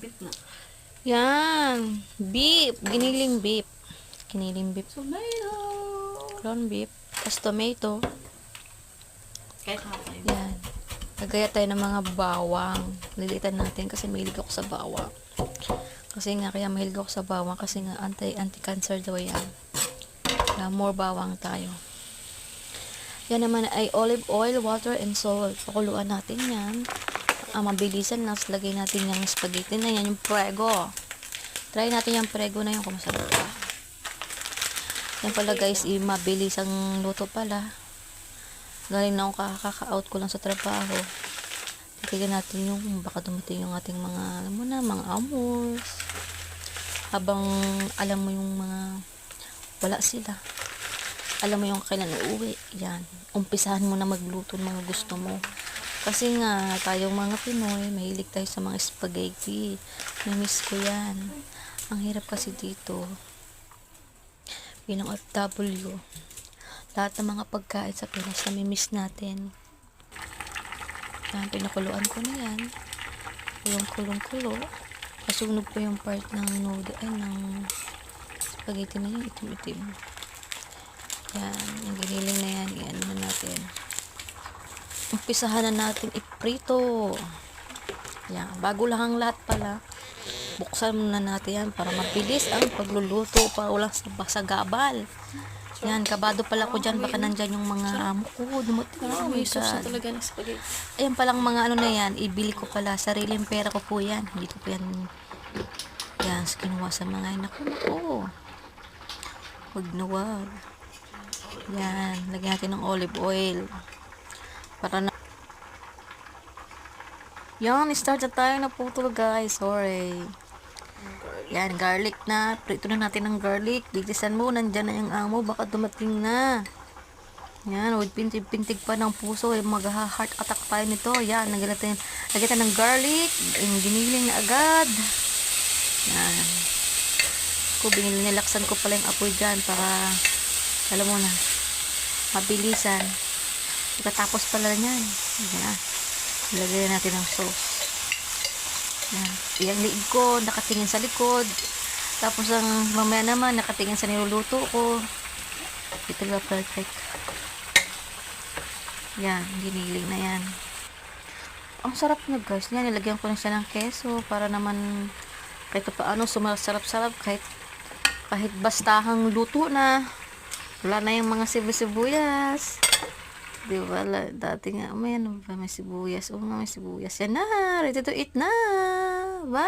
Bit na. Yan. Beef. Giniling beef. Giniling beef. Tomato! Ground beef. Tapos tomato. Kahit hapon. Yan. Nagaya tayo ng mga bawang. Lilitan natin kasi mahilig ako sa bawang. Kasi nga, kaya mahilig ako sa bawang kasi nga anti, anti-cancer daw yan. Kaya more bawang tayo. Yan naman ay olive oil, water, and salt. Pakuluan natin yan. Ah, mabilisan. Tapos lagay natin yung spaghetti na yan, yung prego. Try natin yung prego na yun kung masarap pa. Yan pala guys, i- mabilis ang luto pala. Galing na ako kakaka-out ko lang sa trabaho. Titignan natin yung baka dumating yung ating mga, alam mo na, mga amors. Habang alam mo yung mga wala sila. Alam mo yung kailan uuwi. Yan. Umpisahan mo na magluto ng mga gusto mo. Kasi nga, tayong mga Pinoy, mahilig tayo sa mga spaghetti. Namiss ko yan. Ang hirap kasi dito. Bilang OFW lahat ng mga pagkain sa Pinas na miss natin. Yan, pinakuluan ko na yan. Yung kulong-kulo. Nasunog ko yung part ng noodle, ay, ng spaghetti na yung itim-itim. Yan, yung giniling na yan, iyan na natin. Umpisahan na natin iprito. Yan, bago lang ang lahat pala. Buksan muna natin yan para mabilis ang pagluluto para walang sabasagabal. Yan, kabado pala ko dyan. Baka nandyan yung mga amo ko. Dumating. Oh my May sauce na talaga ng spaghetti. Ayan palang mga ano na yan. Ibili ko pala. Sariling pera ko po yan. Hindi ko po yan. Yan, kinuha sa mga anak ko. Naku. Huwag na wag. Yan. Lagyan natin ng olive oil. Para na. Yan, start na tayo na putol guys. Sorry. Yan, garlic na. Prito na natin ng garlic. Bilisan mo, nandyan na yung amo. Baka dumating na. Yan, huwag pintig-pintig pa ng puso. Eh, Mag-heart attack tayo nito. Yan, lagyan natin, ng garlic. Yung giniling na agad. Yan. Ko, binili nilaksan ko pala yung apoy dyan para, alam mo na, mabilisan. Pagkatapos pala niyan. Yan. Lagyan natin ng sauce. Yan. Yung liig ko, nakatingin sa likod. Tapos ang mamaya naman, nakatingin sa niluluto ko. Ito ba perfect? Yan, giniling na yan. Ang sarap niya guys. Yan, nilagyan ko na siya ng keso para naman kahit pa ano, sumasarap-sarap kahit kahit bastahang luto na. Wala na yung mga sibu-sibuyas. Di ba? Dati nga, may ano ba, may sibuyas. Oo nga, may sibuyas. Yan na, ready to eat na. Bye!